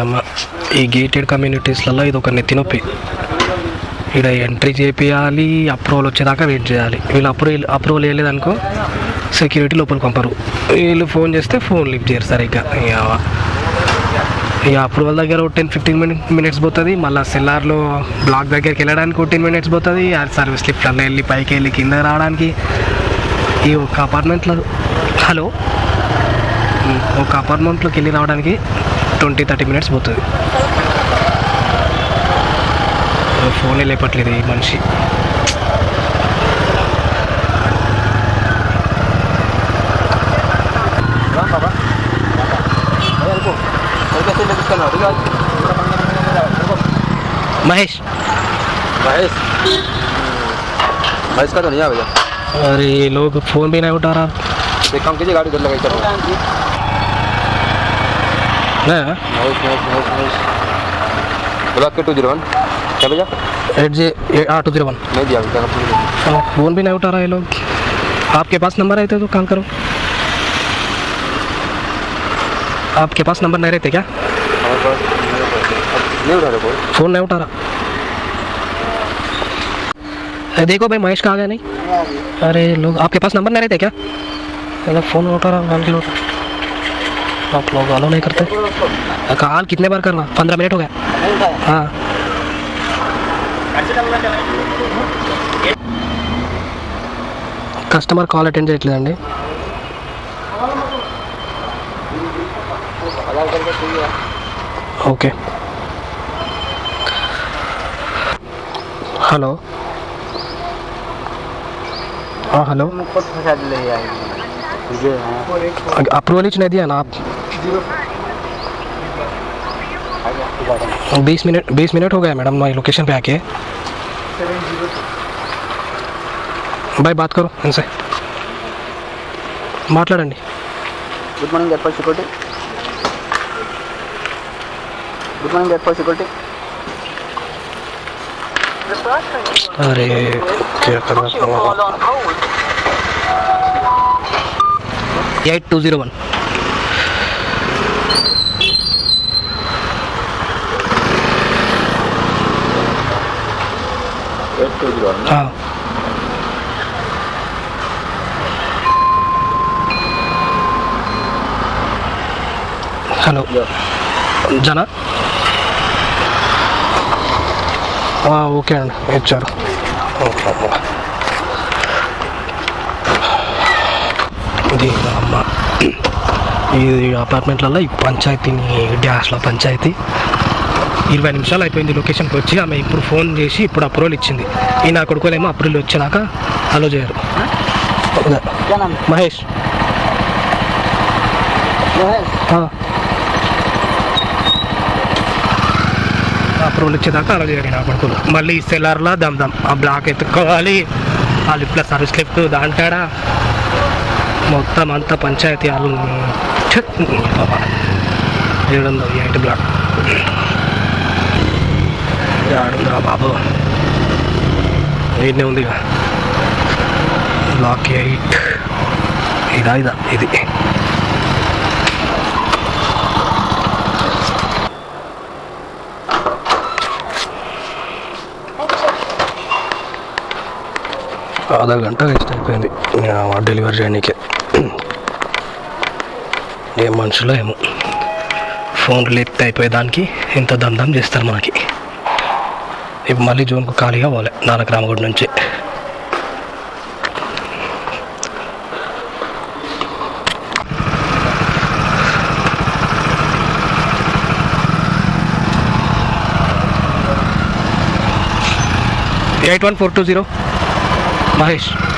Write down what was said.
అమ్మ ఈ గేటెడ్ కమ్యూనిటీస్లలో ఇది ఒక నెత్తినొప్పి ఇక్కడ ఎంట్రీ చేపియాలి అప్రూవల్ వచ్చేదాకా వెయిట్ చేయాలి. వీళ్ళు అప్రూవల్ అప్రూవల్ వేయలేదనుకో సెక్యూరిటీ లోపలికి పంపరు. వీళ్ళు ఫోన్ చేస్తే ఫోన్ లిఫ్ట్ చేయరు సరిగ్గా. ఇక ఇక అప్రూవల్ దగ్గర ఒక టెన్ ఫిఫ్టీన్ మినిట్ మినిట్స్ పోతుంది. మళ్ళీ సెల్లార్లో బ్లాక్ దగ్గరికి వెళ్ళడానికి టెన్ మినిట్స్ పోతుంది. ఆ సర్వీస్ లిఫ్ట్లలో వెళ్ళి పైకి వెళ్ళి కింద రావడానికి ఈ ఒక అపార్ట్మెంట్లో హలో? ఒక అపార్ట్మెంట్లోకి వెళ్ళి రావడానికి ట్వంటీ థర్టీ మినిట్స్ పోతుంది ఫోనే లేపట్లేదు ఈ మనిషి మహేష్ महेश महेश का तो नहीं है भैया अरे ये लोग फ़ोन भी नहीं उठा रहा एक काम कीजिए गाड़ी उधर लगाई चलो है ब्लॉक के टू ज़ीरो वन। क्या भैया एट जे हाँ टू ज़ीरो वन। नहीं दिया भैया कंपनी फ़ोन भी नहीं उठा रहा ये लोग। आपके पास नंबर रहते तो कॉल करो। आपके पास नंबर नहीं रहते क्या? नहीं उठा रहे कोई? फ़ोन नहीं उठा रहा। देखो भाई महेश कहाँ गया नहीं? अरे लोग आपके पास नंबर नहीं रहते क्या? मतलब फ़ोन उठा रहा कॉल क्यों उठा। आप लोग अलो नहीं करते कॉल कितने बार करना पंद्रह मिनट हो गया हाँ కస్టమర్ కాల్ అటెండ్ చేయట్లేదండి ఓకే हेलो हाँ हेलो अप्रूवल ही नहीं दिया ना आप बीस मिनट बीस मिनट हो गया मैडम मैं लोकेशन पे आके भाई बात करो इनसे మాట్లాడండి good morning airport security good morning airport security अरे क्या कर eight to zero one eight two zero one. Hello. జనా? ఓకే అండి ఇచ్చారు. ఓకే. ఇది అమ్మ. ఇది అపార్ట్మెంట్లలో ఈ పంచాయతీని డ్యాష్ల పంచాయతీ. ఇరవై నిమిషాలు అయిపోయింది లొకేషన్కి వచ్చి ఆమె ఇప్పుడు ఫోన్ చేసి ఇప్పుడు అప్రూవల్ ఇచ్చింది. ఈ నా కొడుకులేమో అప్రూవల్ వచ్చినాక హలో చేయరు. మహేష్. అప్రూవల్ వచ్చేదాకా అలా చేయాలి నా కొడుకులు మళ్ళీ ఈ దమ్ దమ్. ఆ బ్లాక్ ఎత్తుకోవాలి ఆ లిఫ్ట్లో సర్వీస్ లిఫ్ట్ దాంటాడా? మొత్తం అంతా పంచాయతీ వాళ్ళు ఛట్! బాబా. ఎయిట్ బ్లాక్ ఆడుందిరా బాబు. ఎయిట్నే ఉంది బ్లాక్ ఎయిట్ ఇదా ఇదా ఇది. అర్ధ గంట వేస్ట్ అయిపోయింది. డెలివరీ చేయడానికి ఏం మనుషులో ఏమో. ఫోన్ లిఫ్ట్ అయిపోయేదానికి ఇంత దందం చేస్తారు మనకి. ఇప్పుడు మళ్ళీ జూన్కు ఖాళీగా పోలే నానక రామగుడి నుంచి. Eight one four two zero. Mahesh.